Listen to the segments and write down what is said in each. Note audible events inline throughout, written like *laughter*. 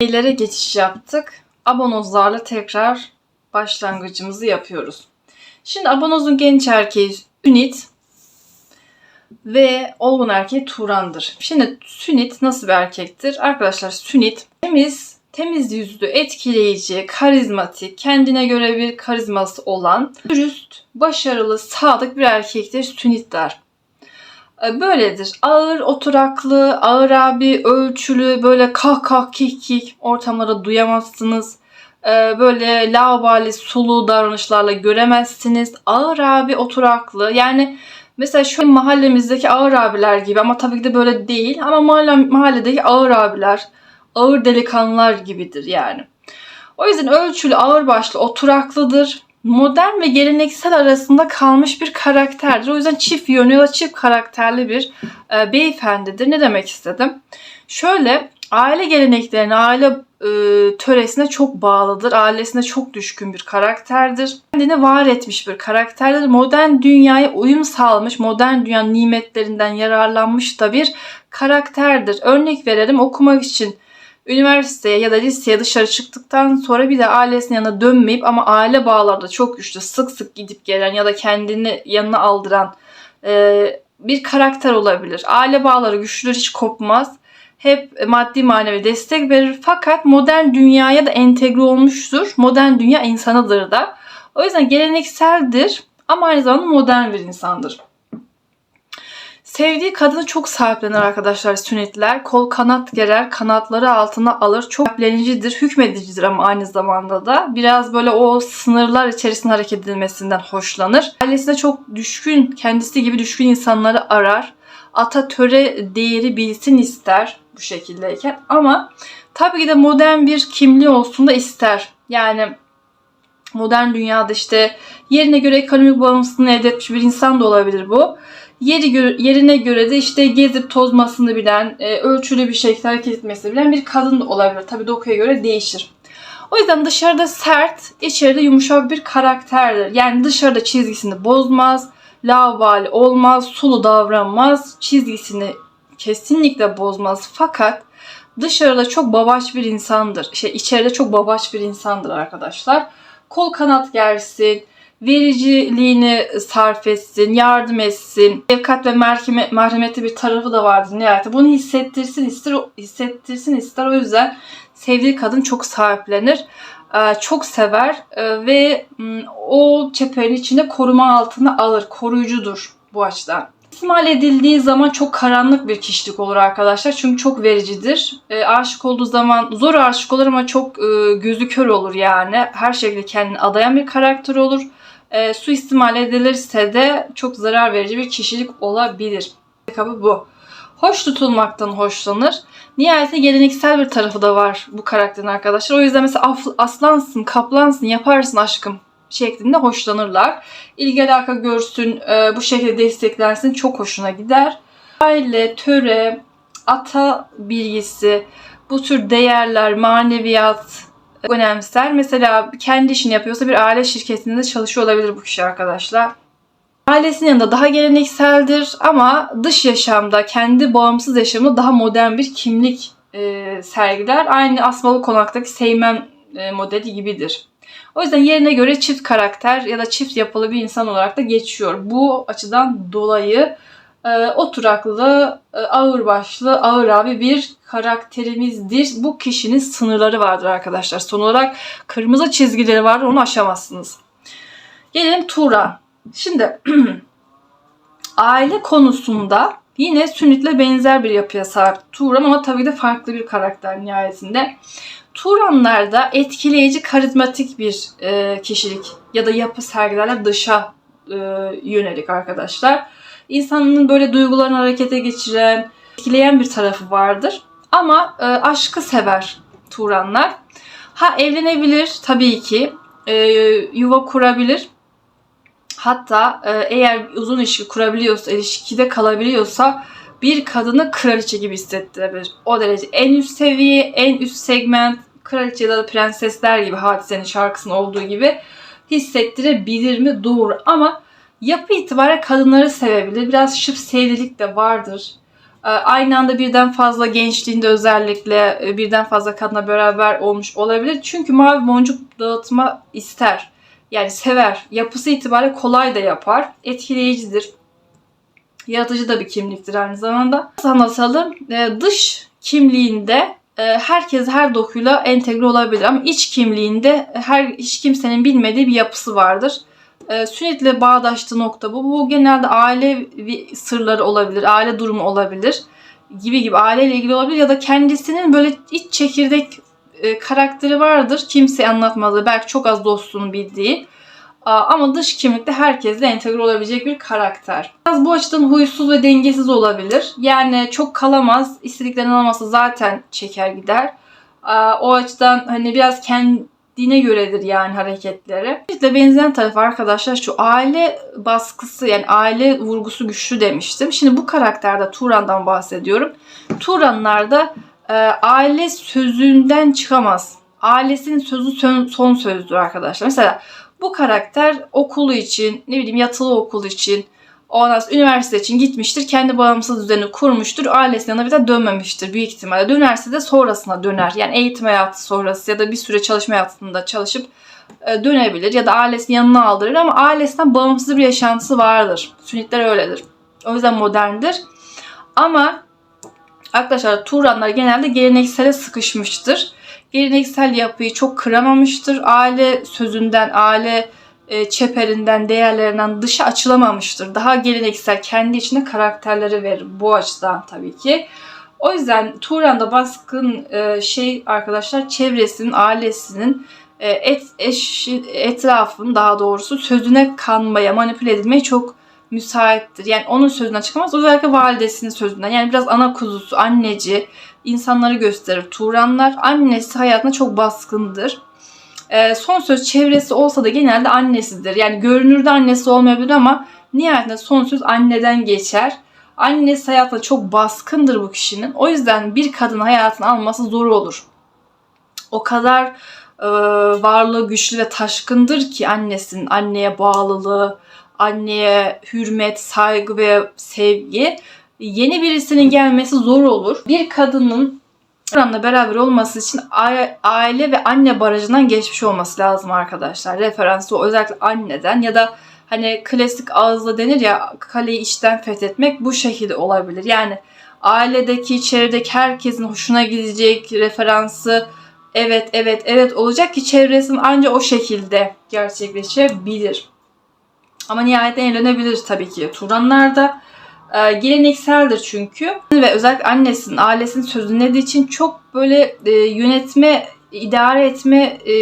Neylere geçiş yaptık? Abonozlarla tekrar başlangıcımızı yapıyoruz. Şimdi abonozun genç erkeği Sünit ve olgun erkeği Turan'dır. Şimdi Sünit nasıl bir erkektir? Arkadaşlar Sünit temiz, temiz yüzlü, etkileyici, karizmatik, kendine göre bir karizması olan, dürüst, başarılı, sadık bir erkektir Sünit. E, Böyledir. Ağır, oturaklı, ağır abi, ölçülü, böyle kah kah kik kik ortamlara duyamazsınız. E, Böyle laubali, sulu davranışlarla göremezsiniz. Ağır abi, oturaklı. Yani mesela şu mahallemizdeki ağır abiler gibi ama tabii ki de böyle değil. Ama mahalle, mahalledeki ağır abiler, ağır delikanlılar gibidir yani. O yüzden ölçülü, ağırbaşlı, oturaklıdır modern ve geleneksel arasında kalmış bir karakterdir. O yüzden çift yönlü ve çift karakterli bir e, beyefendidir. Ne demek istedim? Şöyle aile geleneklerine, aile e, töresine çok bağlıdır. Ailesine çok düşkün bir karakterdir. Kendini var etmiş bir karakterdir. Modern dünyaya uyum sağlamış, modern dünya nimetlerinden yararlanmış da bir karakterdir. Örnek verelim okumak için üniversiteye ya da liseye dışarı çıktıktan sonra bir de ailesinin yanına dönmeyip ama aile bağları da çok güçlü, sık sık gidip gelen ya da kendini yanına aldıran e, bir karakter olabilir. Aile bağları güçlüdür, hiç kopmaz. Hep maddi manevi destek verir fakat modern dünyaya da entegre olmuştur. Modern dünya insanıdır da. O yüzden gelenekseldir ama aynı zamanda modern bir insandır. Sevdiği kadını çok sahiplenir arkadaşlar sünnetler. Kol kanat gerer, kanatları altına alır. Çok sahiplenicidir, hükmedicidir ama aynı zamanda da. Biraz böyle o sınırlar içerisinde hareket edilmesinden hoşlanır. Ailesine çok düşkün, kendisi gibi düşkün insanları arar. Ata töre değeri bilsin ister bu şekildeyken. Ama tabii ki de modern bir kimliği olsun da ister. Yani modern dünyada işte yerine göre ekonomik bağımsızlığını elde etmiş bir insan da olabilir bu yeri gö- yerine göre de işte gezip tozmasını bilen, e, ölçülü bir şekilde hareket etmesini bilen bir kadın olabilir. Tabii dokuya göre değişir. O yüzden dışarıda sert, içeride yumuşak bir karakterdir. Yani dışarıda çizgisini bozmaz, laubali olmaz, sulu davranmaz, çizgisini kesinlikle bozmaz. Fakat dışarıda çok babaç bir insandır. Şey içeride çok babaç bir insandır arkadaşlar. Kol kanat gersin, vericiliğini sarf etsin, yardım etsin. Şefkat ve merhame, merhametli bir tarafı da vardır nihayet. Bunu hissettirsin ister, hissettirsin ister. O yüzden sevdiği kadın çok sahiplenir. Ee, Çok sever ee, ve o çeperin içinde koruma altına alır. Koruyucudur bu açıdan. İsmail edildiği zaman çok karanlık bir kişilik olur arkadaşlar. Çünkü çok vericidir. E, aşık olduğu zaman zor aşık olur ama çok e, gözü kör olur yani. Her şekilde kendini adayan bir karakter olur e, suistimal edilirse de çok zarar verici bir kişilik olabilir. Kabı bu. Hoş tutulmaktan hoşlanır. Nihayetinde geleneksel bir tarafı da var bu karakterin arkadaşlar. O yüzden mesela aslansın, kaplansın, yaparsın aşkım şeklinde hoşlanırlar. İlgi alaka görsün, e, bu şekilde desteklensin çok hoşuna gider. Aile, töre, ata bilgisi, bu tür değerler, maneviyat, önemser. Mesela kendi işini yapıyorsa bir aile şirketinde çalışıyor olabilir bu kişi arkadaşlar. Ailesinin yanında daha gelenekseldir ama dış yaşamda, kendi bağımsız yaşamında daha modern bir kimlik e, sergiler. Aynı Asmalı Konak'taki Seymen e, modeli gibidir. O yüzden yerine göre çift karakter ya da çift yapılı bir insan olarak da geçiyor. Bu açıdan dolayı e, oturaklı, e, ağırbaşlı, ağır abi bir karakterimizdir. Bu kişinin sınırları vardır arkadaşlar. Son olarak kırmızı çizgileri vardır onu aşamazsınız. Gelelim Turan. Şimdi *clears throat* aile konusunda yine Sünnit'le benzer bir yapıya sahip Turan ama tabii de farklı bir karakter nihayetinde. Turanlarda etkileyici, karizmatik bir e, kişilik ya da yapı sergilerler dışa e, yönelik arkadaşlar. İnsanın böyle duygularını harekete geçiren, etkileyen bir tarafı vardır. Ama e, aşkı sever Turanlar. Ha evlenebilir tabii ki. E, yuva kurabilir. Hatta e, eğer uzun ilişki kurabiliyorsa, ilişkide kalabiliyorsa bir kadını kraliçe gibi hissettirebilir. O derece en üst seviye, en üst segment kraliçe ya da prensesler gibi hadisenin şarkısının olduğu gibi hissettirebilir mi? Doğru ama yapı itibariyle kadınları sevebilir. Biraz şıp sevdilik de vardır. Ee, Aynı anda birden fazla gençliğinde özellikle e, birden fazla kadınla beraber olmuş olabilir. Çünkü mavi boncuk dağıtma ister. Yani sever. Yapısı itibariyle kolay da yapar. Etkileyicidir. Yaratıcı da bir kimliktir aynı zamanda. Nasıl anlatalım? Ee, Dış kimliğinde e, herkes her dokuyla entegre olabilir ama iç kimliğinde her hiç kimsenin bilmediği bir yapısı vardır. E, Sünnetle bağdaştığı nokta bu. Bu genelde aile sırları olabilir, aile durumu olabilir gibi gibi aileyle ilgili olabilir ya da kendisinin böyle iç çekirdek e, karakteri vardır. Kimseye anlatmadığı, belki çok az dostunu bildiği. Ama dış kimlikte herkesle entegre olabilecek bir karakter. Biraz bu açıdan huysuz ve dengesiz olabilir. Yani çok kalamaz. istediklerini alması zaten çeker gider. O açıdan hani biraz kendine göredir yani hareketleri. İşte benzeyen taraf arkadaşlar şu aile baskısı yani aile vurgusu güçlü demiştim. Şimdi bu karakterde Turan'dan bahsediyorum. Turanlarda e, aile sözünden çıkamaz. Ailesinin sözü son, son sözdür arkadaşlar. Mesela bu karakter okulu için, ne bileyim yatılı okul için, ondan sonra üniversite için gitmiştir. Kendi bağımsız düzeni kurmuştur. Ailesinin yanına bir de dönmemiştir büyük ihtimalle. Dönerse de sonrasına döner. Yani eğitim hayatı sonrası ya da bir süre çalışma hayatında çalışıp e, dönebilir. Ya da ailesini yanına aldırır ama ailesinden bağımsız bir yaşantısı vardır. Sünnitler öyledir. O yüzden moderndir. Ama arkadaşlar Turanlar genelde geleneksele sıkışmıştır geleneksel yapıyı çok kıramamıştır. Aile sözünden, aile e, çeperinden, değerlerinden dışa açılamamıştır. Daha geleneksel, kendi içinde karakterleri verir bu açıdan tabii ki. O yüzden Turan'da baskın e, şey arkadaşlar çevresinin, ailesinin e, et, eş, etrafın daha doğrusu sözüne kanmaya, manipüle edilmeye çok müsaittir. Yani onun sözünden çıkamaz. Özellikle validesinin sözünden. Yani biraz ana kuzusu, anneci, insanları gösterir. Turanlar annesi hayatına çok baskındır. Ee, son söz çevresi olsa da genelde annesidir. Yani görünürde annesi olmayabilir ama nihayetinde son söz anneden geçer. Annesi hayatında çok baskındır bu kişinin. O yüzden bir kadın hayatını alması zor olur. O kadar e, varlığı güçlü ve taşkındır ki annesinin anneye bağlılığı, anneye hürmet, saygı ve sevgi yeni birisinin gelmesi zor olur. Bir kadının Kur'an'la beraber olması için aile ve anne barajından geçmiş olması lazım arkadaşlar. Referansı özellikle anneden ya da hani klasik ağızla denir ya kaleyi içten fethetmek bu şekilde olabilir. Yani ailedeki, çevredeki herkesin hoşuna gidecek referansı evet evet evet olacak ki çevresinin ancak o şekilde gerçekleşebilir. Ama nihayetinde evlenebilir tabii ki. Turanlar da e, gelenekseldir çünkü. Ve özellikle annesinin, ailesinin sözünü dinlediği için çok böyle e, yönetme, idare etme e,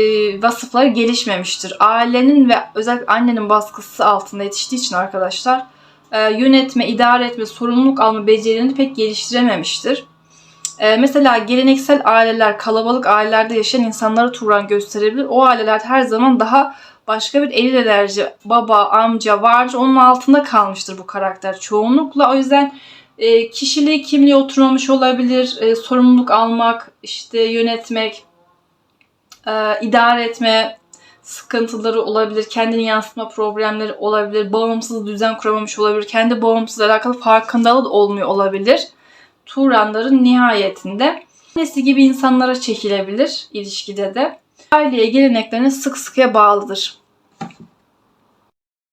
vasıfları gelişmemiştir. Ailenin ve özellikle annenin baskısı altında yetiştiği için arkadaşlar e, yönetme, idare etme, sorumluluk alma becerilerini pek geliştirememiştir. E, mesela geleneksel aileler, kalabalık ailelerde yaşayan insanları Turan gösterebilir. O aileler her zaman daha başka bir eril enerji, baba, amca vardır. Onun altında kalmıştır bu karakter çoğunlukla. O yüzden e, kişiliği, kimliği oturmamış olabilir. E, sorumluluk almak, işte yönetmek, e, idare etme sıkıntıları olabilir. Kendini yansıtma problemleri olabilir. Bağımsız düzen kuramamış olabilir. Kendi bağımsız alakalı farkındalığı da olmuyor olabilir. Turanların nihayetinde annesi gibi insanlara çekilebilir ilişkide de aileye geleneklerine sık sıkıya bağlıdır.